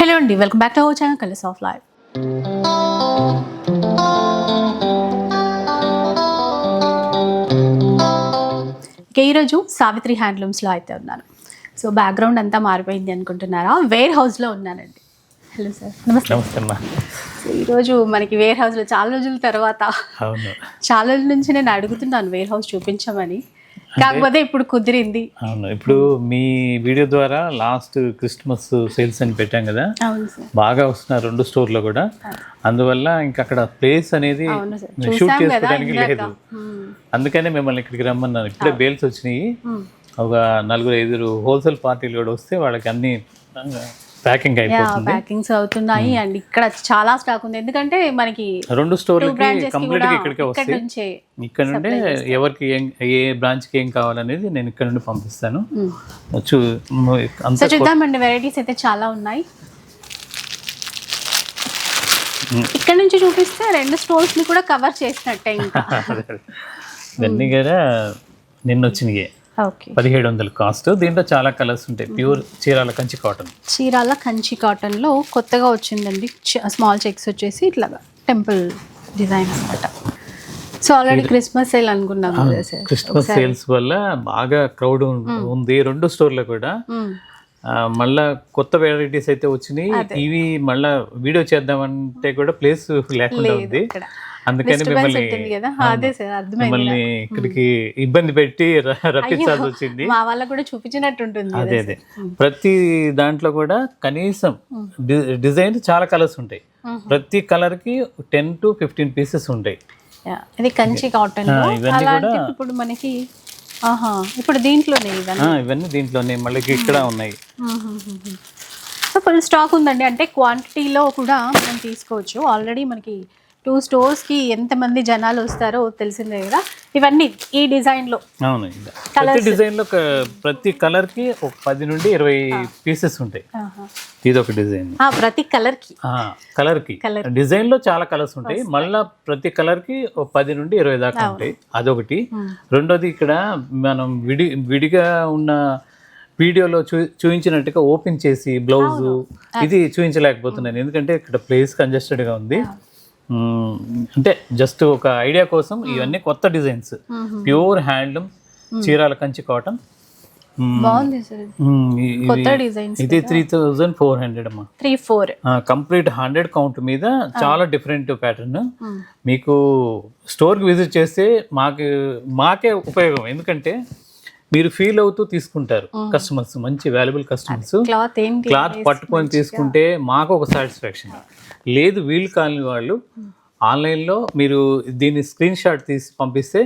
Hello అండి welcome back to our channel colours of life ఇక ఈరోజు సావిత్రి హ్యాండ్లూమ్స్లో అయితే ఉన్నాను. సో బ్యాక్గ్రౌండ్ అంతా మారిపోయింది అనుకుంటున్నారా? వేర్ హౌస్లో ఉన్నానండి. హలో సార్ నమస్తే. నమస్తే అమ్మా. సో ఈరోజు మనకి వేర్ హౌస్లో చాలా రోజుల తర్వాత చాలా రోజుల నుంచి నేను అడుగుతున్నాను వేర్ హౌస్ చూపించమని. కాకపోతే ఇప్పుడు కుదిరింది. అవును ఇప్పుడు మీ వీడియో ద్వారా లాస్ట్ క్రిస్మస్ సేల్స్ అని పెట్టాం కదా? బాగా వస్తున్నారు రెండు స్టోర్లో కూడా. అందువల్ల ఇంకా అక్కడ ప్లేస్ అనేది షూట్ చేసుకోవడానికి లేదు. అందుకనే మిమ్మల్ని ఇక్కడికి రమ్మన్నాను. ఇప్పుడే బేల్స్ వచ్చినాయి. ఒక నలుగురు ఐదుగురు హోల్సేల్ పార్టీలు కూడా వస్తే వాళ్ళకి అన్ని ప్యాకింగ్ అయిపోతుంది. ప్యాకింగ్స్ అవుతున్నాయి అండ్ ఇక్కడ చాలా స్టాక్ ఉంది. ఎందుకంటే మనకి రెండు స్టోర్లకి కంప్లీట్గా ఇక్కడికే ఇక్కడ వస్తాయి. నుంచే ఇక్కడ నుండే ఎవరికి ఏం ఏ బ్రాంచ్కి ఏం కావాలనేది నేను ఇక్కడ నుండి పంపిస్తాను. అంత చూద్దామండి వెరైటీస్ అయితే చాలా ఉన్నాయి. మ్మ్. ఇక్కడ నుంచి చూపిస్తే రెండు స్టోర్స్ని కూడా కవర్ చేసినట్టే ఇంకా. ఇవన్నీ కూడా నిన్న వచ్చినాయి పదిహేడు వందలు కాస్ట్. దీంట్లో చాలా కలర్స్ ఉంటాయి. Pure Chirala Kanchi cotton. Chirala Kanchi కాటన్లో కొత్తగా వచ్చిందండి. స్మాల్ చెక్స్ వచ్చేసి ఇట్లాగా టెంపుల్ డిజైన్ అన్నమాట. సో ఆల్రెడీ క్రిస్మస్ సేల్ అనుకున్నాం క్రిస్మస్ సేల్స్ వల్ల బాగా క్రౌడ్ ఉంది. రెండు స్టోర్లో కూడా మళ్ళా కొత్త వెరైటీస్ అయితే వచ్చినాయి. ఇవి మళ్ళా వీడియో చేద్దామంటే కూడా ప్లేస్ లేకుండా ఉంది. అందుకని మిమ్మల్ని మిమ్మల్ని ఇక్కడికి ఇబ్బంది పెట్టి రప్పించాల్సి వచ్చింది. మా వాళ్ళకు కూడా చూపించినట్టు ఉంటుంది అదే అదే. ప్రతి దాంట్లో కూడా కనీసం డిజైన్ చాలా కలర్స్ ఉంటాయి. ప్రతి కలర్కి టెన్ టు ఫిఫ్టీన్ పీసెస్ ఉంటాయి. ఇది కంచి కాటన్ ఇప్పుడు మనకి ఇప్పుడు దీంట్లోనే ఇవన్నీ? దీంట్లోనే మళ్ళీ ఇక్కడ ఉన్నాయి. సో ఫుల్ స్టాక్ ఉందండి అంటే క్వాంటిటీలో కూడా మనం తీసుకోవచ్చు. ఆల్రెడీ మనకి టూ స్టోర్స్కి ఎంతమంది జనాలు వస్తారో తెలిసిందే కదా? ఇవన్నీ ఈ డిజైన్లో. అవును. ఇలా. ప్రతి డిజైన్లో ఒక- ప్రతి కలర్కి ఒక పది నుండి ఇరవై పీసెస్ ఉంటాయి. ఇది ఒక డిజైన్. ప్రతి కలర్కి. కలర్కి Colour. డిజైన్లో చాలా కలర్స్ ఉంటాయి. మళ్ళా ప్రతి కలర్కి ఒక పది నుండి ఇరవై దాకా ఉంటాయి. అదొకటి. రెండోది ఇక్కడ మనం విడి విడిగా ఉన్న వీడియోలో చూ చూపించినట్టుగా ఓపెన్ చేసి బ్లౌజ్. ఇది చూపించలేకపోతున్నాను ఎందుకంటే ఇక్కడ ప్లేస్ కంజెస్టెడ్గా ఉంది. అంటే జస్ట్ ఒక ఐడియా కోసం ఇవన్నీ కొత్త designs. Pure handloom Chirala Kanchi cotton. ఇది త్రీ థౌజండ్ ఫోర్ హండ్రెడ్ అమ్మా. Three four. Complete hundred count మీద చాలా డిఫరెంట్ ప్యాటర్న్. మీకు స్టోర్కి విజిట్ చేస్తే మాకు మాకే ఉపయోగం. ఎందుకంటే మీరు ఫీల్ అవుతూ తీసుకుంటారు కస్టమర్స్ మంచి వాల్యుబుల్ కస్టమర్స్. క్లాత్ పట్టుకొని తీసుకుంటే మాకు ఒక సాటిస్ఫాక్షన్. లేదు వీలు కాని వాళ్ళు ఆన్లైన్లో మీరు దీన్ని స్క్రీన్ షాట్ తీసి పంపిస్తే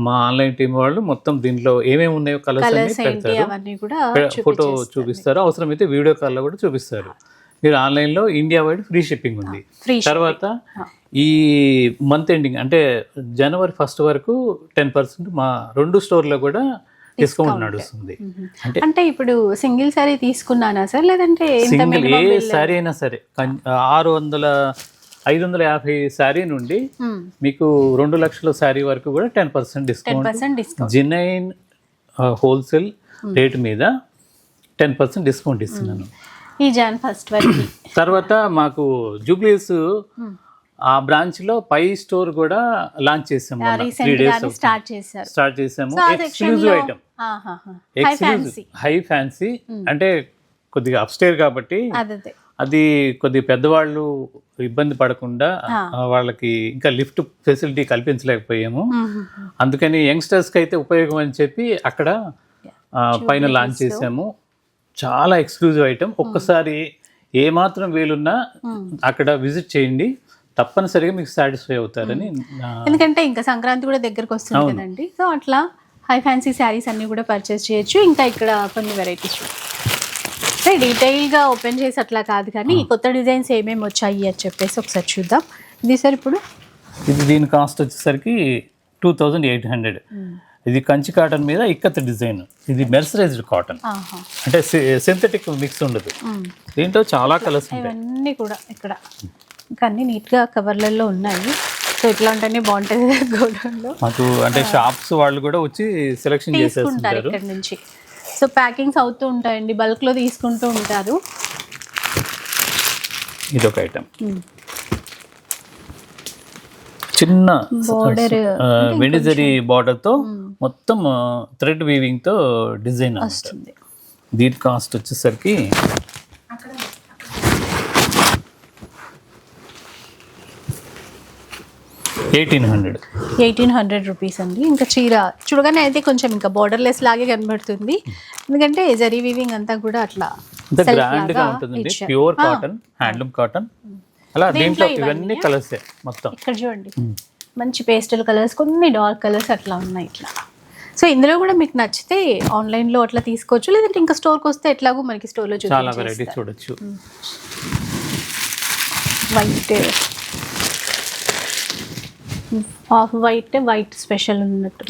మా ఆన్లైన్ టీం వాళ్ళు మొత్తం దీంట్లో ఏమేమి ఉన్నాయో కలర్స్ పెడతారు. ఫోటో చూపిస్తారు. అవసరమైతే వీడియో కాల్లో కూడా చూపిస్తారు. మీరు ఆన్లైన్లో ఇండియా వైడ్ ఫ్రీ షిప్పింగ్ ఉంది. తర్వాత ఈ మంత్ ఎండింగ్ అంటే జనవరి ఫస్ట్ వరకు టెన్ పర్సెంట్ మా రెండు స్టోర్లో కూడా డిస్కౌంట్ నడుస్తుంది. అంటే అంటే ఇప్పుడు సింగిల్ సారీ తీసుకున్నానా సార్? లేదంటే సింగిల్ ఏ? శారీ అయినా సరే. ఆరు వందల ఐదు వందల యాభై శారీ నుండి. మీకు రెండు లక్షల శారీ వరకు కూడా ten percent discount. Genuine wholesale rate మీద టెన్ పర్సెంట్ డిస్కౌంట్ ఇస్తున్నాను. ఈ జాన్ ఫస్ట్ తర్వాత మాకు జూబ్లీస్ ఆ బ్రాంచ్లో పై స్టోర్ కూడా లాంచ్ చేసాము త్రీ డేస్ స్టార్ట్ చేశారు. స్టార్ట్ చేసాము. Exclusive item high fancy high fancy అంటే కొద్దిగా అప్స్టేర్ కాబట్టి అదే కొద్దిగా పెద్దవాళ్ళు ఇబ్బంది పడకుండా వాళ్ళకి ఇంకా లిఫ్ట్ ఫెసిలిటీ కల్పించలేకపోయాము. అందుకని యంగ్స్టర్స్కి అయితే ఉపయోగం అని చెప్పి అక్కడ పైన లాంచ్ చేసాము. చాలా ఎక్స్క్లూజివ్ ఐటమ్ ఒక్కసారి ఏ మాత్రం వీలున్నా అక్కడ విజిట్ చేయండి. తప్పనిసరిగా మీకు సాటిస్ఫై అవుతారని ఎందుకంటే ఇంకా సంక్రాంతి కూడా దగ్గరకు వస్తుంది కదండి. సో అట్లా హై ఫ్యాన్సీ శారీస్ అన్ని కూడా పర్చేస్ చేయొచ్చు. ఇంకా ఇక్కడ కొన్ని వెరైటీస్ సో డీటెయిల్గా ఓపెన్ చేసి అట్లా కాదు కానీ కొత్త డిజైన్స్ ఏమేమి వచ్చాయి అని చెప్పేసి ఒకసారి చూద్దాం. ఇది సార్ ఇప్పుడు? ఇది దీని కాస్ట్ వచ్చేసరికి టూ థౌజండ్ ఎయిట్ హండ్రెడ్ ఇది కంచి కాటన్ మీద ఇక్కత్ డిజైన్ ఇది మెర్సరైజ్డ్ కాటన్ అంటే సింథటిక్ మిక్స్ ఉండదు. దీంట్లో చాలా కలర్స్ ఉంటాయి. ఇవన్నీ కూడా ఇక్కడ. ఇంకా అన్ని నీట్గా కవర్లలో ఉన్నాయి. సో ఇట్లాంటివన్నీ బాగుంటుంది గోడౌన్లో. మాకు అంటే షాప్స్ వాళ్ళు కూడా వచ్చి సెలెక్షన్ చేసేస్తుంటారు. ఇక్కడ నుంచి. సో ప్యాకింగ్స్ అవుతూ ఉంటాయండి బల్క్లో తీసుకుంటూ ఉంటారు. ఇదొక ఐటమ్ చిన్న Border వెనిజరీ బార్డర్తో మొత్తం థ్రెడ్ వీవింగ్తో డిజైన్ వస్తుంది. దీని కాస్ట్ వచ్చేసరికి eighteen hundred. Eighteen hundred rupees అండి. ఇంకా చీర చూడగానే అయితే కొంచెం ఇంకా బార్డర్లెస్ లాగే కనబడుతుంది. ఎందుకంటే జరీ వీవింగ్ అంతా కూడా అట్లా గ్రాండ్గా ఇచ్చారు. ప్యూర్ కాటన్ హ్యాండ్లూమ్ కాటన్ అలా దీంట్లో ఇవన్నీ కలర్సే మొత్తం. ఇక్కడ చూడండి. మంచి పేస్టల్ కలర్స్ కొన్ని డార్క్ కలర్స్ అట్లా ఉన్నాయి ఇట్లా. సో ఇందులో కూడా మీకు నచ్చితే ఆన్లైన్లో అట్లా తీసుకోవచ్చు. లేదంటే ఇంకా స్టోర్కి వస్తే ఎట్లాగో మనకి స్టోర్లో చాలా చూడొచ్చు. White off white white special ఉన్నట్టు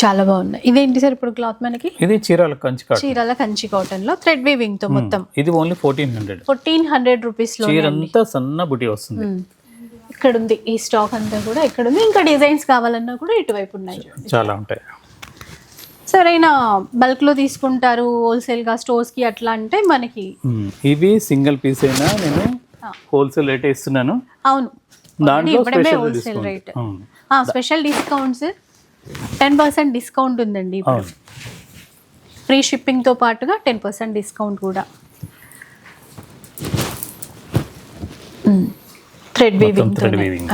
చాలా బాగున్నాయి ఇదేంటి సార్ ఇప్పుడు క్లాత్ మనకి? ఇది చీరాల కంచి కాటన్. చీరాల కంచి కాటన్లో థ్రెడ్ వీవింగ్తో మొత్తం. ఇది only fourteen hundred fourteen hundred రూపీస్లో చీర అంతా సన్న బుటీ వస్తుంది. ఇక్కడ ఉంది ఈ స్టాక్ అంతా కూడా ఇక్కడ ఉంది ఇంకా డిజైన్స్ కావాలన్నా కూడా ఇటువైపు ఉన్నాయి. చాలా ఉంటాయి. సరైన బల్క్లో తీసుకుంటారు హోల్సేల్గా స్టోర్స్కి అట్లా అంటే మనకి. ఇవి సింగిల్ పీస్ అయినా నేను హోల్సేల్ రేట్ ఇస్తున్నాను. అవును. దాంట్లో wholesale rate. Special discounts ten percent discount ఉందండి ఫ్రీ షిప్పింగ్తో పాటుగా టెన్ పర్సెంట్ డిస్కౌంట్ కూడా. Thread weaving thread weaving.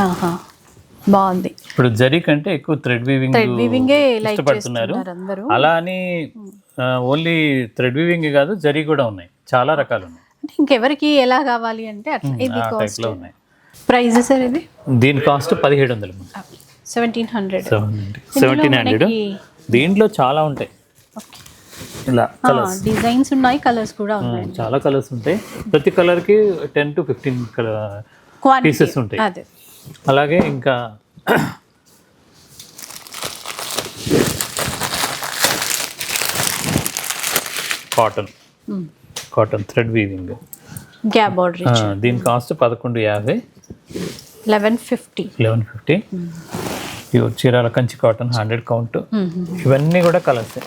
బాగుంది. ఇప్పుడు జరీ కంటే ఎక్కువ థ్రెడ్ వీవింగ్ థ్రెడ్ వీవింగ్ ఇష్టపడుతున్నారు. అలా అని ఓన్లీ థ్రెడ్ వీవింగ్ కాదు జరీ కూడా ఉన్నాయి. చాలా రకాలు ఉన్నాయి. అంటే ఇంకెవరికి ఎలా కావాలి అంటే అట్లా. ఇది కాస్ట్ ప్రైస్ సార్ ఇది? దీని కాస్ట్ పదిహేడు వందలు సెవెంటీన్ హండ్రెడ్ సెవెంటీన్ హండ్రెడ్ దీంట్లో చాలా ఉంటాయి. ఇలా కలర్స్ డిజైన్స్ ఉన్నాయి కలర్స్ కూడా ఉన్నాయి. చాలా కలర్స్ ఉంటాయి. ప్రతి కలర్కి ten to fifteen quantity pieces ఉంటాయి. అలాగే ఇంకా cotton cotton thread weaving gap border దీని కాస్ట్ పదకొండు యాభై. Eleven fifty eleven fifty pure Chirala Kanchi cotton hundred count ఇవన్నీ కూడా కలర్స్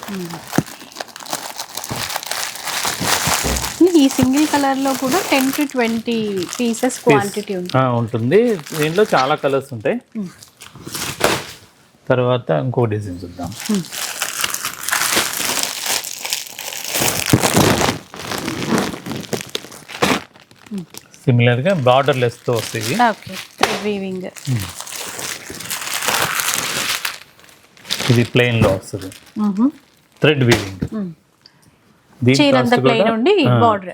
ఈ సింగిల్ కలర్లో కూడా ten to twenty pieces quantity ఉంటుంది. దీంట్లో చాలా కలర్స్ ఉంటాయి. తర్వాత ఇంకో డిజైన్ చూద్దాం. సిమిలర్గా బార్డర్ లెస్తో వస్తాయి. ఓకే థ్రెడ్ వీవింగ్ ఇది ప్లెయిన్లో వస్తుంది. థ్రెడ్ వీవింగ్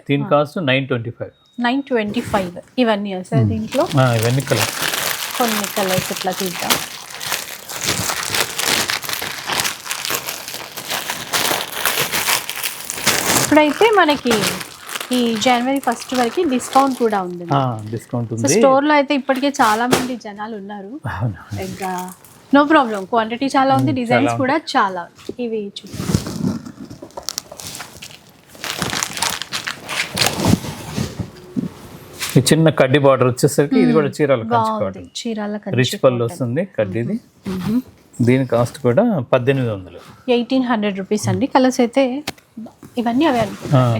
దీని cost nine twenty five nine twenty five ఇవన్నీ సార్ దీంట్లో? ఇవన్నీ కలర్ కొన్ని కలర్స్ ఇట్లా చూద్దాం. ఇప్పుడైతే మనకి ఈ జనవరి ఫస్ట్ వరకు డిస్కౌంట్ కూడా ఉంది డిస్కౌంట్ ఉంది. స్టోర్లో అయితే ఇప్పటికే చాలా మంది జనాలు ఉన్నారు. ఇంకా నో ప్రాబ్లం క్వాంటిటీ చాలా ఉంది డిజైన్స్ కూడా చాలా. ఇవి చూడండి. చిన్న కడ్డీ బార్డర్ వచ్చేసరికి ఇది కూడా చీరాల కంచి బాగుంది. కాటన్ చీరాల రిచ్ పళ్ళు వస్తుంది కడ్డీది. దీని కాస్ట్ కూడా పద్దెనిమిది వందలు. ఎయిటీన్ హండ్రెడ్ రూపీస్ అండి. కలర్స్ అయితే ఇవన్నీ అవే.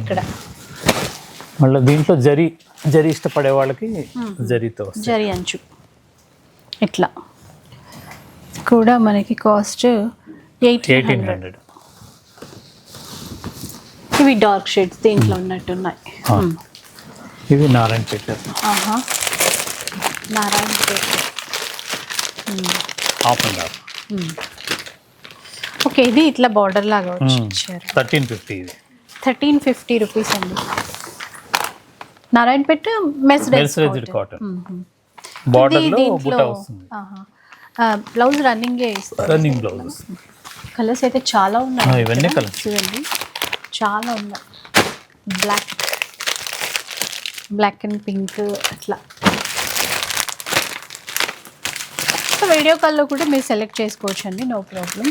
ఇక్కడ. మళ్ళీ దీంట్లో జరీ జరీ ఇష్టపడే వాళ్ళకి జరీతో వస్తుంది జరి అంచు. ఇట్లా. కూడా మనకి కాస్ట్ ఎయిటీన్ ఎయిటీన్ హండ్రెడ్. ఇవి డార్క్ షేడ్స్ దీంట్లో ఉన్నట్టున్నాయి. ఇవి నారాయణ పేట ఆహా. Narayanpet half and half. Okay ఇది ఇట్లా బార్డర్ లాగా వచ్చి థర్టీన్ ఫిఫ్టీ ఇది. థర్టీన్ ఫిఫ్టీ రూపీస్ అండి. Narayanpet mercerised cotton. బార్డర్లో బుట్ట వస్తుంది. Blouse running running blouse. Colours అయితే చాలా ఉన్నాయి. ఇవన్నీ colours. చూడండి. చాలా ఉన్నాయి. బ్లాక్ బ్లాక్ అండ్ పింక్ అట్లా. వీడియో కాల్లో కూడా మీరు సెలెక్ట్ చేసుకోవచ్చు అండి నో ప్రాబ్లం.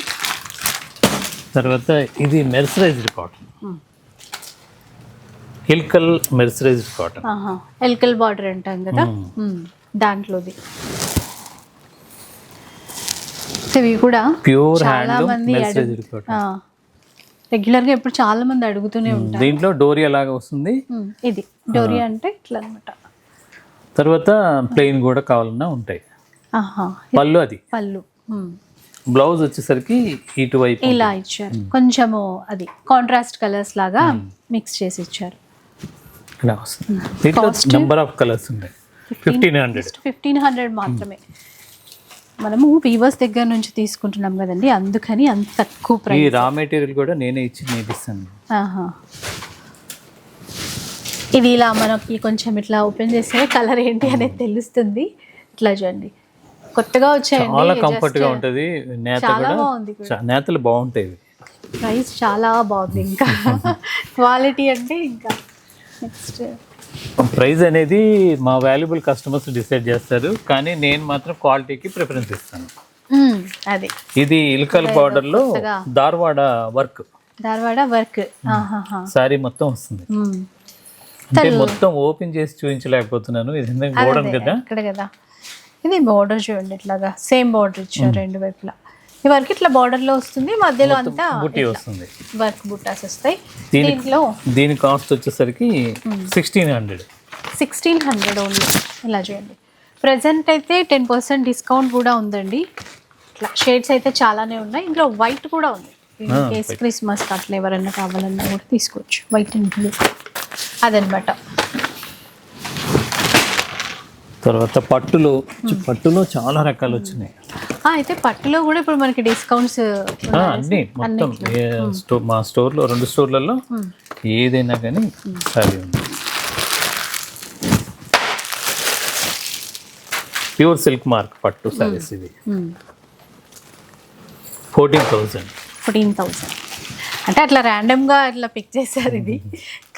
తర్వాత ఇది mercerised cotton. Ilkal mercerised cotton. Ilkal border అంటాం కదా. దాంట్లోది. ఇవి కూడా ప్యూర్ హ్యాండ్. రెగ్యులర్గా ఇప్పుడు చాలా మంది అడుగుతూనే ఉంటారు. దీంట్లో డోరియా లాగా వస్తుంది. ఇది. డోరియా అంటే ఇట్లా అనమాట తర్వాత ప్లెయిన్ కూడా కావాలన్నా ఉంటాయి. పళ్ళు అది. పళ్ళు. బ్లౌజ్ వచ్చేసరికి ఇటువైపు ఇలా ఇచ్చారు. కొంచెము అది కాంట్రాస్ట్ కలర్స్ లాగా మిక్స్ చేసి ఇచ్చారు. ఇలా వస్తుంది. దీంట్లో number of colours fifteen hundred fifteen hundred మాత్రమే. మనము వీవర్స్ దగ్గర నుంచి తీసుకుంటున్నాం కదండి అందుకని అంత తక్కువ ఈ ప్రైస్ రా మెటీరియల్ కూడా నేనే ఇచ్చి నేర్పిస్తాను ఆహా. ఇది ఇలా మనకి కొంచెం ఇట్లా ఓపెన్ చేస్తే కలర్ ఏంటి అనేది తెలుస్తుంది. ఇట్లా చూడండి. కొత్తగా వచ్చాయండి చాలా కంఫర్ట్గా ఉంటది. నేత కూడా నేతలు బాగుంటాయి. ప్రైస్ చాలా బాగుంది ఇంకా. క్వాలిటీ అంటే ఇంకా. నెక్స్ట్ ప్రైస్ అనేది మా వాల్యుబుల్ కస్టమర్స్ డిసైడ్ చేస్తారు. కానీ నేను మాత్రం క్వాలిటీకి ప్రిఫరెన్స్ ఇస్తాను. అది. ఇది ఇల్కల్ బార్డర్లో. ధార్వాడ వర్క్. ధార్వాడ వర్క్. శారీ మొత్తం వస్తుంది. అంటే మొత్తం ఓపెన్ చేసి చూపించలేకపోతున్నాను. ఇది మోడర్న్ కదా? ఇక్కడ కదా. ఇది బార్డర్ చూడండి ఇట్లాగా. సేమ్ బార్డర్ ఇచ్చారు రెండు వైపులా. ఈ వర్క్ ఇట్లా border లో వస్తుంది మధ్యలో అంతా బుట్టి వస్తుంది. వర్క్ బుట్టాస్ వస్తాయి. దీంట్లో దీని కాస్ట్ వచ్చేసరికి sixteen hundred sixteen hundred only ఇలా చూడండి. ప్రజెంట్ అయితే టెన్ పర్సెంట్ డిస్కౌంట్ కూడా ఉందండి. ఇట్లా షేడ్స్ అయితే చాలానే ఉన్నాయి. ఇంట్లో వైట్ కూడా ఉంది. కేస్ క్రిస్మస్ అట్లా ఎవరైనా కావాలన్నా కూడా తీసుకోవచ్చు. వైట్ అండ్ బ్లూ అదనమాట తర్వాత పట్టులో. పట్టులో చాలా రకాలు వచ్చినాయి. అయితే పట్టులో కూడా ఇప్పుడు మనకి డిస్కౌంట్స్ అన్ని మొత్తం. స్టోర్ మా స్టోర్లో రెండు స్టోర్లలో ఏదైనా కానీ సారీ ఉంది. ప్యూర్ సిల్క్ మార్క్ పట్టు సారీస్ ఇది ఫోర్టీన్ థౌజండ్ ఫోర్టీన్ థౌసండ్. అంటే అట్లా ర్యాండమ్గా అట్లా పిక్ చేశారు ఇది.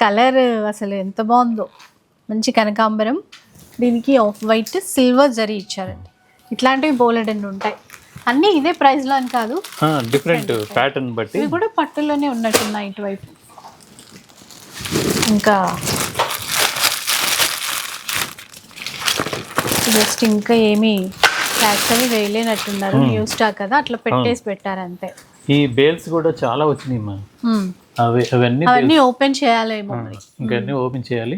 కలర్ అసలు ఎంత బాగుందో. మంచి కనకాంబరం. దీనికి ఆఫ్ వైట్ సిల్వర్ జరీ ఇచ్చారండి. ఇట్లాంటివి బోలెడ్ అన్ని ఉంటాయి. అన్నీ ఇదే ప్రైస్లో అని కాదు. డిఫరెంట్ ప్యాటర్న్ బట్టి. ఇవి కూడా పట్టులోనే ఉన్నట్టున్నాయి ఇటువైపు. ఇంకా జస్ట్ ఇంకా ఏమీ ట్యాక్స్ అవి వేయలేనట్టున్నారు. న్యూ స్టాక్ కదా అట్లా పెట్టేసి పెట్టారు అంతే ఈ బేల్స్ కూడా చాలా వచ్చినాయి Hmm. అవి అవన్నీ అవన్నీ ఓపెన్ చేయాలేమో మరి. ఇంకన్నీ ఓపెన్ చేయాలి.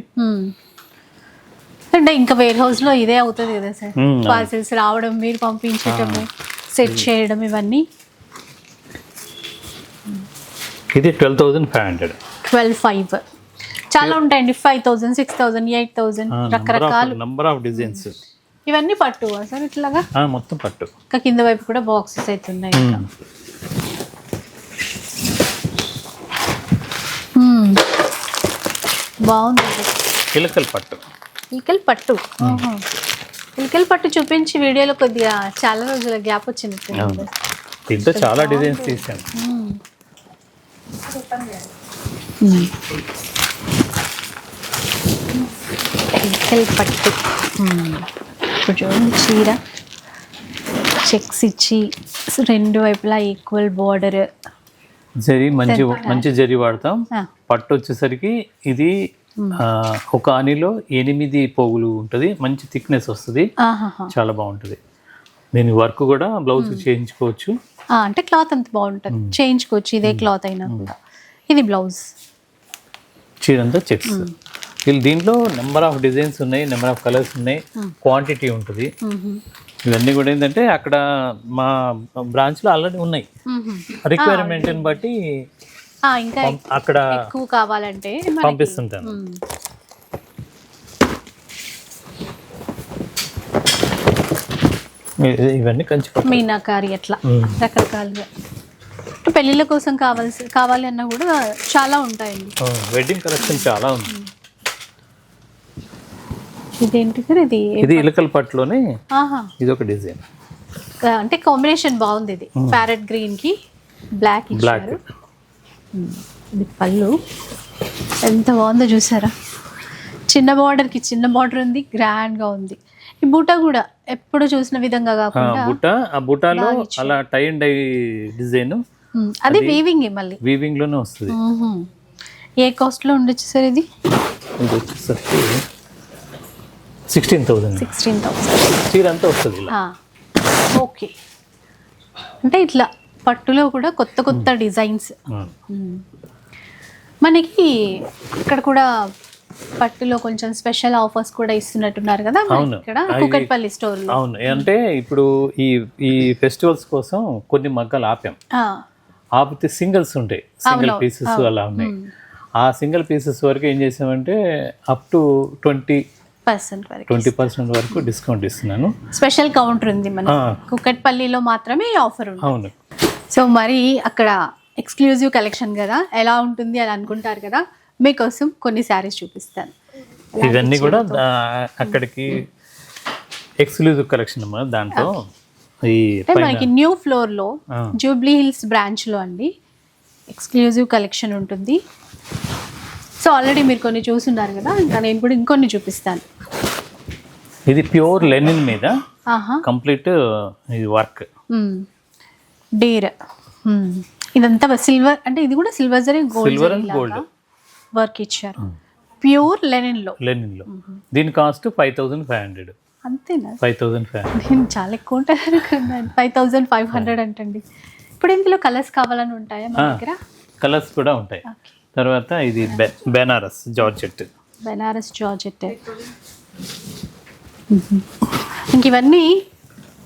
అంటే ఇంకా వేర్ హౌస్లో ఇదే అవుతుంది కదా సార్. పార్సిల్స్ రావడం మీరు పంపించటము సెట్ చేయడం ఇవన్నీ. ఇది twelve thousand five hundred. Twelve five. చాలా ఉంటాయండి five thousand six thousand eight thousand రకరకాలు. నంబర్ ఆఫ్ డిజైన్స్ ఇవన్నీ పట్టు సార్ ఇట్లాగా? మొత్తం పట్టు. ఇంకా కింద వైపు కూడా బాక్సెస్ అయితే ఉన్నాయి ఇంకా. Hmm. బాగుంది. పట్టు. ఇల్కల్ పట్టు. ఇల్కల్ పట్టు చూపించి వీడియోలో కొద్దిగా చాలా రోజుల గ్యాప్ అవును. దీంట్లో చాలా డిజైన్స్ తీసాను ఇల్కల్ పట్టు. ఇప్పుడు చూడండి చీర. చెక్స్ ఇచ్చి రెండు వైపులా ఈక్వల్ బార్డర్. జరి మంచి మంచి జరి వాడతాం. పట్టు వచ్చేసరికి ఇది ఒక ఆనిలో ఎనిమిది పోగులు ఉంటుంది. మంచి థిక్నెస్ వస్తుంది. చాలా బాగుంటుంది. దీని వర్క్ కూడా బ్లౌజ్ చేయించుకోవచ్చు. అంటే క్లాత్ అంత బాగుంటుంది. చేయించుకోవచ్చు. ఇదే క్లాత్ అయినా కూడా. ఇది బ్లౌజ్. చీరంతా చెక్స్. వీళ్ళు దీంట్లో నెంబర్ ఆఫ్ డిజైన్స్ ఉన్నాయి నెంబర్ ఆఫ్ కలర్స్ ఉన్నాయి క్వాంటిటీ ఉంటుంది. ఇవన్నీ కూడా ఏంటంటే అక్కడ మా బ్రాంచ్లో ఆల్రెడీ ఉన్నాయి. రిక్వైర్మెంట్ని బట్టి ఇంకా అక్కడ ఎక్కువ కావాలంటే పంపిస్తుంటాను ఇవన్నీ కంచి. మీనాకారి మ్మ్. రకరకాలుగా. పెళ్ళిళ్ళ కోసం కావాల్సి కావాలి అన్నా కూడా చాలా ఉంటాయండి. వెడ్డింగ్ కలెక్షన్ చాలా ఉంది. ఇదేంటి సార్ ఇది? ఇది ఇలకల పట్టులోనే ఆహా. ఇది ఒక డిజైన్ అంటే కాంబినేషన్ బాగుంది ఇది. ప్యారెట్ గ్రీన్కి బ్లాక్. బ్లాక్ ఇది పళ్ళు. ఎంత బాగుందో చూసారా? చిన్న border కి చిన్న బార్డర్ ఉంది grand గా ఉంది. ఈ బూట కూడా ఎప్పుడు చూసిన విధంగా కాకుండా బుట్ట ఆ బుటాలో అలా టై అండ్ డై డిజైన్. అది వీవింగ్ మళ్ళీ? వీవింగ్లోనే వస్తుంది. ఏ కాస్ట్లో ఉండొచ్చు సార్ ఇది? ఇది వచ్చేసరికి సిక్స్టీన్ థౌసండ్ సిక్స్టీన్ థౌసండ్ చీర అంతా వస్తుంది ఓకే. అంటే ఇట్లా పట్టులో కూడా కొత్త కొత్త డిజైన్స్. ఉమ్. మ్మ్. మనకి ఇక్కడ కూడా పట్టులో కొంచెం స్పెషల్ ఆఫర్స్ కూడా ఇస్తున్నట్టున్నారు కదా. ఇక్కడ కుకట్పల్లి స్టోర్ అవును. అంటే ఇప్పుడు ఈ ఈ ఫెస్టివల్స్ కోసం కొన్ని మగ్గాలు ఆపాం. ఆపితే సింగిల్స్ ఉంటాయి. Single pieces. అలా ఉన్నాయి. ఆ సింగిల్ పీసెస్ వరకు ఏం చేసామంటే అప్ టు ట్వంటీ పర్సెంట్ వరకు ట్వంటీ పర్సెంట్ వరకు డిస్కౌంట్ ఇస్తున్నాను. స్పెషల్ కౌంటర్ ఉంది మన కుకట్పల్లిలో మాత్రమే ఆఫర్ ఉంది అవును. సో మరి అక్కడ ఎక్స్క్లూజివ్ కలెక్షన్ కదా? ఎలా ఉంటుంది అని అనుకుంటారు కదా? మీకోసం కొన్ని శారీస్ చూపిస్తాను. ఇవన్నీ కూడా అక్కడికి ఎక్స్క్లూజివ్ కలెక్షన్ అమ్మా దాంట్లో మనకి న్యూ ఫ్లోర్లో ఆ. జూబ్లీ హిల్స్ బ్రాంచ్లో అండి ఎక్స్క్లూజివ్ కలెక్షన్ ఉంటుంది. సో ఆల్రెడీ మీరు కొన్ని చూసున్నారు కదా? ఇంకా నేను కూడా ఇంకొన్ని చూపిస్తాను. ఇది ప్యూర్ లెనిన్ మీద కంప్లీట్ ఇది వర్క్ డేర్. ఇదంతా సిల్వర్ అంటే ఇది కూడా silver zari silver and gold gold. Work ఇచ్చారు. ప్యూర్ లెనిన్లో లెనిన్లో దీని cost five thousand five hundred. అంతేనా? ఫైవ్ థౌసండ్ ఫైవ్ నేను చాలా ఎక్కువ ఉంటుంది అనుకున్నాను. ఫైవ్ థౌజండ్ ఫైవ్ హండ్రెడ్ అంటండి. ఇప్పుడు ఇందులో కలర్స్ కావాలని ఉంటాయా మా దగ్గర? కలర్స్ కూడా ఉంటాయి. తర్వాత ఇది బెనారస్. జార్జెట్. బెనారస్ జార్జెట్. ఇంక ఇవన్నీ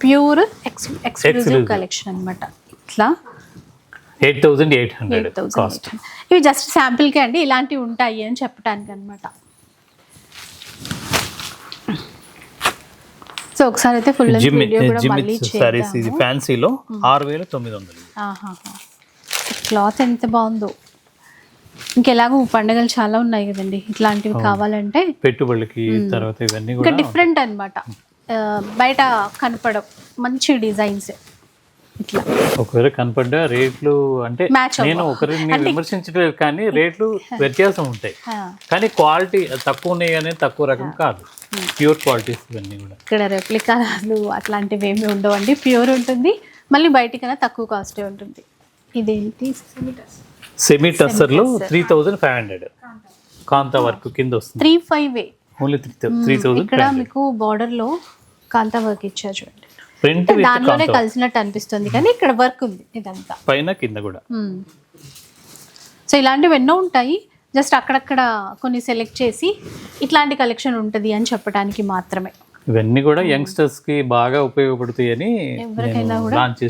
ప్యూర్ ఎక్స్ ఎక్స్క్లూజివ్. కలెక్షన్ అన్నమాట. ఇట్లా. Eight thousand eight hundred cost ఇవి జస్ట్ శాంపిల్కే అండి ఇలాంటివి ఉంటాయి అని చెప్పడానికి అనమాట సో ఒకసారి అయితే ఫుల్ మళ్ళీ జిమ్ సారీస్ ఇది ఫ్యాన్సీలో ఆరు వేల తొమ్మిది వందలు. క్లాత్ ఎంత బాగుందో. ఇంకెలాగో పండుగలు చాలా ఉన్నాయి కదండి. ఇట్లాంటివి కావాలంటే పెట్టుబడులకి తర్వాత ఇవన్నీ ఇంకా డిఫరెంట్ అనమాట బయట కనపడం మంచి డిజైన్స్. ఇట్లా. ఒకవేళ కనపడ్డా రేట్లు అంటే నేను. ఒకరిని విమర్శించలేదు కానీ రేట్లు వ్యత్యాసం ఉంటాయి. కానీ క్వాలిటీ తక్కువ ఉన్నాయి అనేది తక్కువ రకం కాదు. ప్యూర్ క్వాలిటీస్ ఇవన్నీ కూడా. ఇక్కడ రెప్లికాలు అట్లాంటివి ఏమి ఉండవండి. ప్యూర్ ఉంటుంది. మళ్ళీ బయటికైనా తక్కువ కాస్టే ఉంటుంది. ఇదేంటి? Semi టస్సర్లో three thousand five hundred kantha work కింద వస్తుంది. త్రీ ఫైవ్ ఏ. ఓన్లీ త్రీ ఇక్కడ మీకు border లో కాంతా వర్క్ ఇచ్చారు చూడండి. ప్రింట్ దానిలోనే కలిసినట్టు అనిపిస్తుంది కానీ ఇక్కడ వర్క్ ఉంది ఇదంతా. పైన కింద కూడా. సో ఇలాంటివి ఎన్నో ఉంటాయి. జస్ట్ అక్కడక్కడ కొన్ని సెలెక్ట్ చేసి ఇట్లాంటి కలెక్షన్ ఉంటుంది అని చెప్పడానికి మాత్రమే. ఇవన్నీ కూడా యంగ్స్టర్స్కి బాగా నేను కూడా లాంచ్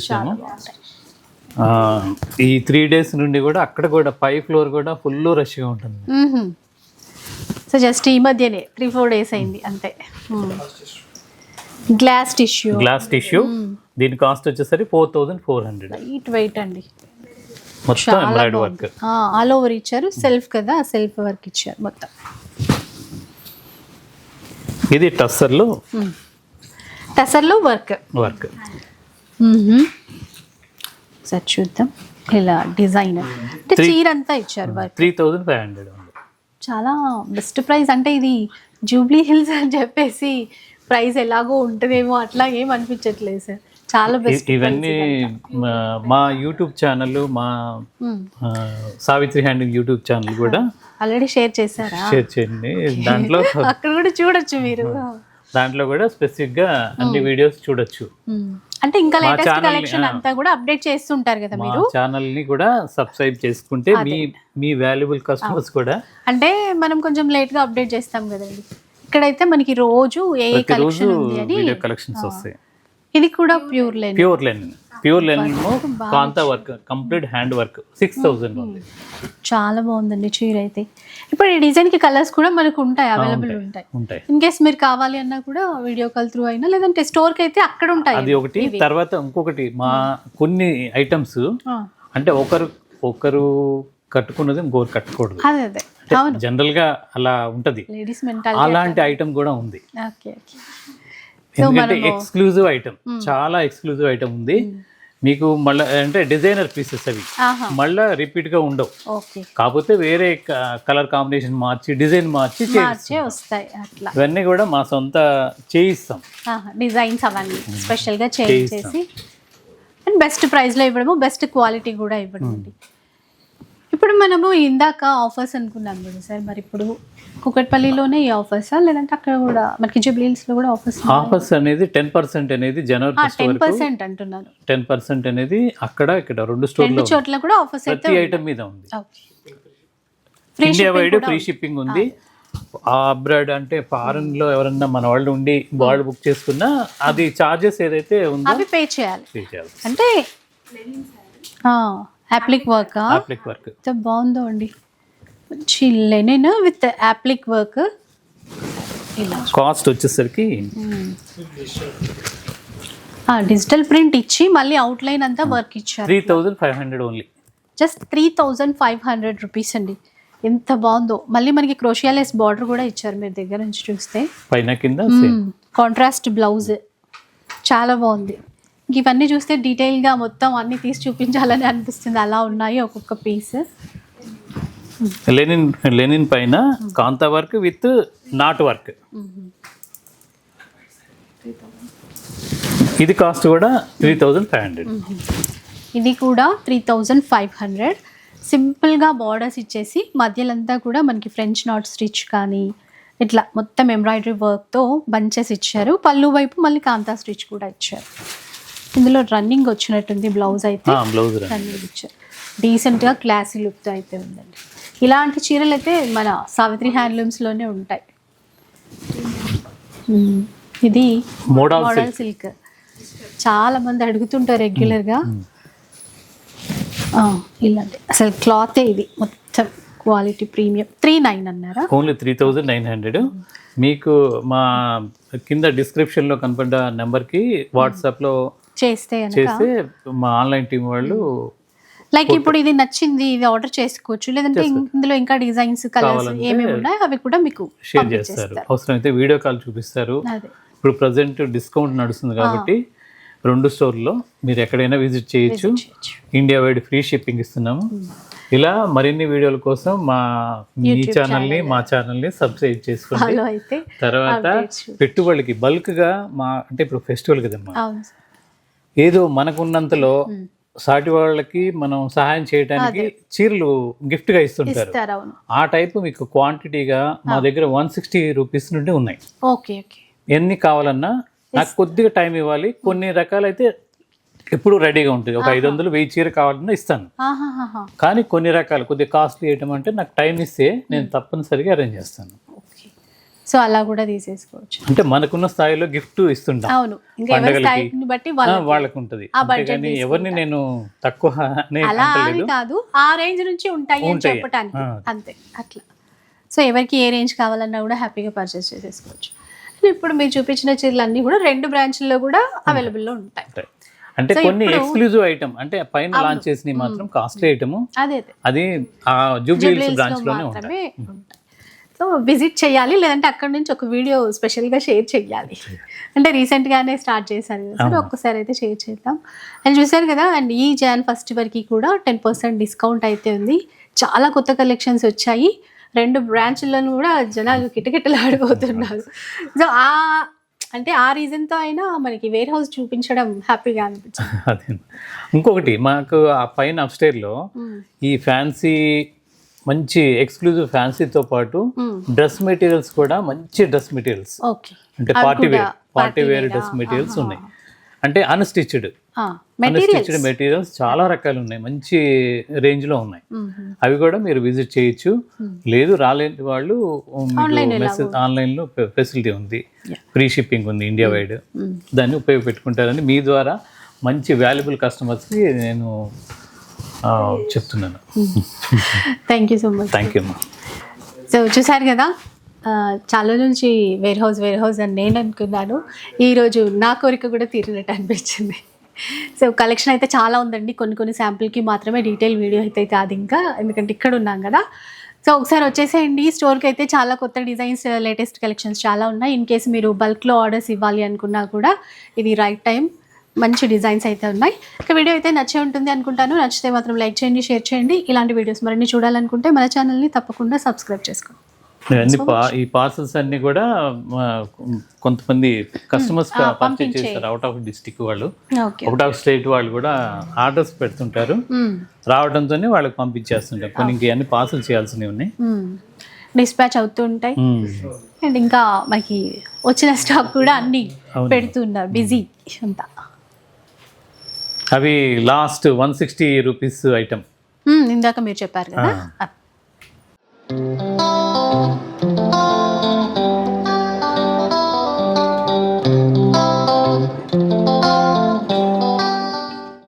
ఈ త్రీ డేస్ నుండి కూడా అక్కడ కూడా పై ఫ్లోర్ కూడా ఫుల్ రష్గా ఉంటుంది. సో జస్ట్ ఈ మధ్యనే త్రీ ఫోర్ డేస్ అయింది అంతే. గ్లాస్ టిష్యూ గ్లాస్ టిష్యూ దీని కాస్ట్ వచ్చేసరికి four thousand four hundred light weight అండి. మొత్తం ఎంబ్రాయిడ్ వర్క్ ఆల్ ఓవర్ ఇచ్చారు సెల్ఫ్ కదా సెల్ఫ్ వర్క్ ఇచ్చారు మొత్తం. ఇది టస్సర్లో టసర్లో వర్క్ వర్క్ సార్ చూద్దాం. ఇలా డిజైన్ అంటే చీర అంతా ఇచ్చారు work three thousand five hundred చాలా బెస్ట్ ప్రైస్ అంటే ఇది జూబ్లీ హిల్స్ అని చెప్పేసి ప్రైస్ ఎలాగో ఉంటుందేమో అట్లా ఏం అనిపించట్లేదు సార్. చాలా బెస్ట్ ఇవన్నీ మా- యూట్యూబ్ ఛానల్ మా సావిత్రి హ్యాండింగ్ యూట్యూబ్ ఛానల్ కూడా ఆల్రెడీ షేర్ చేశారా? షేర్ చేయండి. దాంట్లో అక్కడ కూడా చూడొచ్చు మీరు. దాంట్లో కూడా స్పెసిఫిక్గా అన్ని వీడియోస్ చూడొచ్చు. మ్మ్. అంటే ఇంకా లేటెస్ట్ కలెక్షన్. అంతా కూడా అప్డేట్ చేస్తుంటారు కదా మీరు? ఛానల్ని కూడా సబ్స్క్రైబ్ చేసుకుంటే మీ మీ వాల్యుబుల్ కస్టమర్స్ కూడా అంటే మనం కొంచెం లేట్గా అప్డేట్ చేస్తాం కదండి. ఇక్కడైతే మనకి రోజు ఏ కలెక్షన్ ఉంది అని వీడియో కలెక్షన్స్ వస్తాయి. ఇది కూడా pure line pure linen pure linen kantha work complete hand work six thousand ఉంది. చాలా బాగుందండి చీర అయితే. ఇప్పుడు ఈ డిజైన్కి కలర్స్ కూడా మనకు ఉంటాయి అవైలబుల్ ఉంటాయి. ఉంటాయి. ఇన్ కేస్ మీరు కావాలి అన్నా కూడా వీడియో కాల్ త్రూ అయినా లేదంటే స్టోర్కి అయితే అక్కడ ఉంటాయి అది ఒకటి. తర్వాత ఇంకొకటి మా కొన్ని ఐటమ్స్ అంటే ఒకరు ఒకరు కట్టుకున్నది ఇంకొకరు కట్టుకూడదు అదే అదే. జనరల్గా అలా ఉంటది. అలాంటి ఐటమ్ కూడా ఉంది. ఎందుకంటే ఎక్స్క్లూజివ్ ఐటమ్ చాలా ఎక్స్క్లూజివ్ ఐటమ్ ఉంది. మీకు మళ్ళీ అంటే డిజైనర్ పీసెస్ అవి. మళ్ళా రిపీట్గా ఉండవు. ఓకే. కాకపోతే వేరే కలర్ కాంబినేషన్ మార్చి డిజైన్ మార్చి వస్తాయి. అట్లా. ఇవన్నీ కూడా మా సొంత చేయిస్తాం. డిజైన్స్ అవన్నీ స్పెషల్గా చేంజ్ చేసి. అండ్ బెస్ట్ ప్రైస్లో ఇవ్వడము బెస్ట్ క్వాలిటీ కూడా ఇవ్వడం ఇప్పుడు మనము ఇందాక ఆఫర్స్ అనుకున్నాం కదా సార్ మరి ఇప్పుడు కుకట్పల్లిలోనే ఈ ఆఫర్సా లేదంటే అక్కడ కూడా మనకి జూబ్లీహిల్స్లో కూడా ఆఫర్స్ ఆఫర్స్ అనేది టెన్ పర్సెంట్ అనేది జనవరి ఫస్ట్ టెన్ వరకు పర్సెంట్ అంటున్నారు. టెన్ పర్సెంట్ అనేది అక్కడ ఇక్కడ రెండు స్టోర్లో రెండు చోట్ల కూడా ఆఫర్స్ అయితే ప్రతి ఐటమ్ మీద ఉంది. Free India wide free shipping ఉంది. ఆ అబ్రాడ్ అంటే ఫారెన్లో ఎవరన్నా మన వాళ్ళు ఉండి వాళ్ళు బుక్ చేసుకున్నా అది చార్జెస్ ఏదైతే ఉందో అవి పే చేయాలి. పే చేయాలి. అంటే వర్క్ అప్లిక్ వర్క్ ఎంత బాగుందో అండి. మంచి లెనిన్ విత్ యాప్లిక్ వర్క్ ఇలా. కాస్ట్ వచ్చేసరికి డిజిటల్ ప్రింట్ ఇచ్చి మళ్ళీ అవుట్లైన్ అంతా వర్క్ ఇచ్చారు. Three thousand five hundred only just three thousand five hundred rupees అండి. ఎంత బాగుందో. మళ్ళీ మనకి క్రోషియాలెస్ బార్డర్ కూడా ఇచ్చారు మీరు దగ్గర నుంచి చూస్తే. పైన కింద Hmm. కాంట్రాస్ట్ బ్లౌజ్ చాలా బాగుంది. ఇంక ఇవన్నీ చూస్తే డీటెయిల్గా మొత్తం అన్ని తీసి చూపించాలని అనిపిస్తుంది. అలా ఉన్నాయి ఒక్కొక్క పీస్ లెనిన్ లెనిన్ పైన kantha work with knot work. ఇది కాస్ట్ కూడా త్రీ థౌజండ్ ఫైవ్ హండ్రెడ్. ఇది కూడా త్రీ థౌజండ్ ఫైవ్ హండ్రెడ్. సింపుల్గా బార్డర్స్ ఇచ్చేసి మధ్యలంతా కూడా మనకి ఫ్రెంచ్ నాట్ స్టిచ్ కానీ ఇట్లా మొత్తం ఎంబ్రాయిడరీ వర్క్తో బంచెస్ ఇచ్చారు. పళ్ళు వైపు మళ్ళీ కాంతా స్టిచ్ కూడా ఇచ్చారు. ఇందులో రన్నింగ్ వచ్చినట్టుంది బ్లౌజ్ అయితే. బ్లౌజ్ రన్నింగ్ ఇచ్చారు. డీసెంట్గా క్లాసీ లుక్తో అయితే ఉందండి. ఇలాంటి చీరలు అయితే మన సావిత్రి హ్యాండ్లూమ్స్లోనే ఉంటాయి. ఇది మోడల్ సిల్క్. చాలా మంది అడుగుతుంటారు రెగ్యులర్గా. ఇలాంటి. అసలు క్లాతే ఇది. మొత్తం క్వాలిటీ ప్రీమియం. త్రీ నైన్ అన్నారా? Only three thousand nine hundred. మీకు మా కింద డిస్క్రిప్షన్లో కనపడ్డ నెంబర్కి వాట్సాప్లో చేస్తే చేస్తే మా ఆన్లైన్ టీం వాళ్ళు లైక్ ఇప్పుడు ఇది నచ్చింది ఇది ఆర్డర్ చేసుకోవచ్చు లేదంటే ఇందులో ఇంకా డిజైన్స్ కలర్స్ ఏమేమి ఉన్నాయో అవి కూడా మీకు షేర్ చేస్తారు. అవసరమైతే వీడియో కాల్ చూపిస్తారు. ఇప్పుడు ప్రజెంట్ డిస్కౌంట్ నడుస్తుంది కాబట్టి రెండు స్టోర్లో మీరు ఎక్కడైనా విజిట్ చేయొచ్చు. ఇండియా వైడ్ ఫ్రీ షిప్పింగ్ ఇస్తున్నాము. ఇలా మరిన్ని వీడియోల కోసం మా మీ ఛానల్ని మా ఛానల్ని సబ్స్క్రైబ్ చేసుకోండి. అయితే తర్వాత. పెట్టుబడికి బల్క్గా మా అంటే ఇప్పుడు ఫెస్టివల్ కదమ్మా. ఏదో మనకున్నంతలో సాటి వాళ్ళకి మనం సహాయం చేయడానికి చీరలు gift గా ఇస్తుంటారు ఆ టైపు మీకు క్వాంటిటీగా మా దగ్గర వన్ సిక్స్టీ రూపీస్ నుండి ఉన్నాయి. Okay okay. ఎన్ని కావాలన్నా నాకు కొద్దిగా టైం ఇవ్వాలి. కొన్ని రకాలైతే ఎప్పుడు రెడీగా ఉంటుంది ఒక ఐదు వందలు వెయ్యి చీర కావాలన్నా ఇస్తాను. కానీ కొన్ని రకాలు కొద్దిగా కాస్ట్లీ ఐటమ్ అంటే నాకు టైం ఇస్తే నేను తప్పనిసరిగా అరేంజ్ చేస్తాను. సో అలా కూడా తీసేసుకోవచ్చు. అంటే మనకున్న స్థాయిలో గిఫ్ట్ ఇస్తుంటాం. అవును. ఇంకా ఎవరి పండగలకి. స్థాయిని బట్టి వాళ్ళకి ఉంటుంది. అంతేగాని ఎవరిని నేను తక్కువ అలా అని కాదు. ఆ రేంజ్ నుంచి ఉంటాయి అని. చెప్పటానికి. అంతే. అట్లా. సో ఎవరికి ఏ రేంజ్ కావాలన్నా కూడా హ్యాపీగా పర్చేస్ చేసేసుకోవచ్చు. ఇప్పుడు మీరు చూపించిన చీరలు అన్నీ కూడా రెండు బ్రాంచ్ల్లో కూడా అవైలబుల్లో ఉంటాయి. ఉంటాయి. అంటే కొన్ని ఎక్స్క్లూజివ్ ఐటమ్ అంటే పైన లాంచ్ చేసినవి మాత్రం కాస్ట్లీ ఐటమ్ అదే అదే. ఆ జూబ్లీ బ్రాంచ్లో లోనే ఉంటాయి. సో విజిట్ చేయాలి లేదంటే అక్కడ నుంచి ఒక వీడియో స్పెషల్గా షేర్ చేయాలి. అంటే రీసెంట్గానే స్టార్ట్ చేశారు కదా సార్ ఒక్కసారి అయితే షేర్ చేద్దాం. అండ్ చూసారు కదా అండ్ ఈ జాన్ ఫస్ట్ వరకు కూడా టెన్ పర్సెంట్ డిస్కౌంట్ అయితే ఉంది. చాలా కొత్త కలెక్షన్స్ వచ్చాయి. రెండు బ్రాంచ్లను కూడా జనాలు కిటకిటలాడిపోతున్నారు సో ఆ అంటే ఆ రీజన్తో అయినా మనకి వేర్ హౌస్ చూపించడం హ్యాపీగా అనిపించింది. అదే. ఇంకొకటి మాకు ఆ పైన అప్స్టైర్లో ఈ ఫ్యాన్సీ మంచి ఎక్స్క్లూజివ్ ఫ్యాన్సీతో పాటు డ్రెస్ మెటీరియల్స్ కూడా మంచి డ్రెస్ మెటీరియల్స్ అంటే party wear party wear dress materials ఉన్నాయి. అంటే అన్స్టిచ్డ్ అన్స్టిచ్డ్ మెటీరియల్స్ చాలా రకాలు ఉన్నాయి. మంచి రేంజ్లో ఉన్నాయి అవి కూడా మీరు విజిట్ చేయొచ్చు. లేదు రాలేని వాళ్ళు మెసేజ్ ఆన్లైన్లో ఫెసిలిటీ ఉంది. ఫ్రీ షిప్పింగ్ ఉంది ఇండియా వైడ్ దాన్ని ఉపయోగపెట్టుకుంటారని మీ ద్వారా మంచి వాల్యుబుల్ కస్టమర్స్కి నేను చెప్తున్నాను. Thank you so much thank you అమ్మా సో చూసారు కదా? చాలా నుంచి వేర్ హౌస్ వేర్ హౌస్ అని నేను అనుకున్నాను. ఈరోజు నా కోరిక కూడా తీరినట్టు అనిపించింది. సో కలెక్షన్ అయితే చాలా ఉందండి. కొన్ని కొన్ని శాంపుల్కి మాత్రమే డీటెయిల్ వీడియో అయితే కాదు ఇంకా. ఎందుకంటే ఇక్కడ ఉన్నాం కదా. సో ఒకసారి వచ్చేసేయండి. స్టోర్కి అయితే చాలా కొత్త డిజైన్స్ లేటెస్ట్ కలెక్షన్స్ చాలా ఉన్నాయి. ఇన్ కేసు మీరు బల్క్లో ఆర్డర్స్ ఇవ్వాలి అనుకున్నా కూడా ఇది రైట్ టైం మంచి డిజైన్స్ అయితే ఉన్నాయి. ఇక వీడియో అయితే నచ్చే ఉంటుంది అనుకుంటాను. నచ్చితే మాత్రం లైక్ చేయండి షేర్ చేయండి. ఇలాంటి వీడియోస్ మరిన్ని చూడాలనుకుంటే మన ఛానల్ని తప్పకుండా సబ్స్క్రైబ్ చేసుకోండి. అన్ని ఈ పార్సల్స్ అన్ని కూడా కొంతమంది కస్టమర్స్ పర్చేజ్ చేస్తారు అవుట్ ఆఫ్ డిస్టిక్ వాళ్ళు. అవుట్ ఆఫ్ స్టేట్ వాళ్ళు కూడా ఆర్డర్స్ పెడుతుంటారు. రావడంతోనే వాళ్ళకి పంపించేస్తుంటారు. కొన్ని ఇంక అన్ని పార్సల్ చేయాల్సినవి ఉన్నాయి. డిస్పాచ్ అవుతూ ఉంటాయి. అండ్ ఇంకా మనకి వచ్చిన స్టాక్ కూడా అన్ని. పెడుతున్నారు బిజీ అంతా. అవి last one sixty rupees item ఇందాక మీరు చెప్పారు కదా.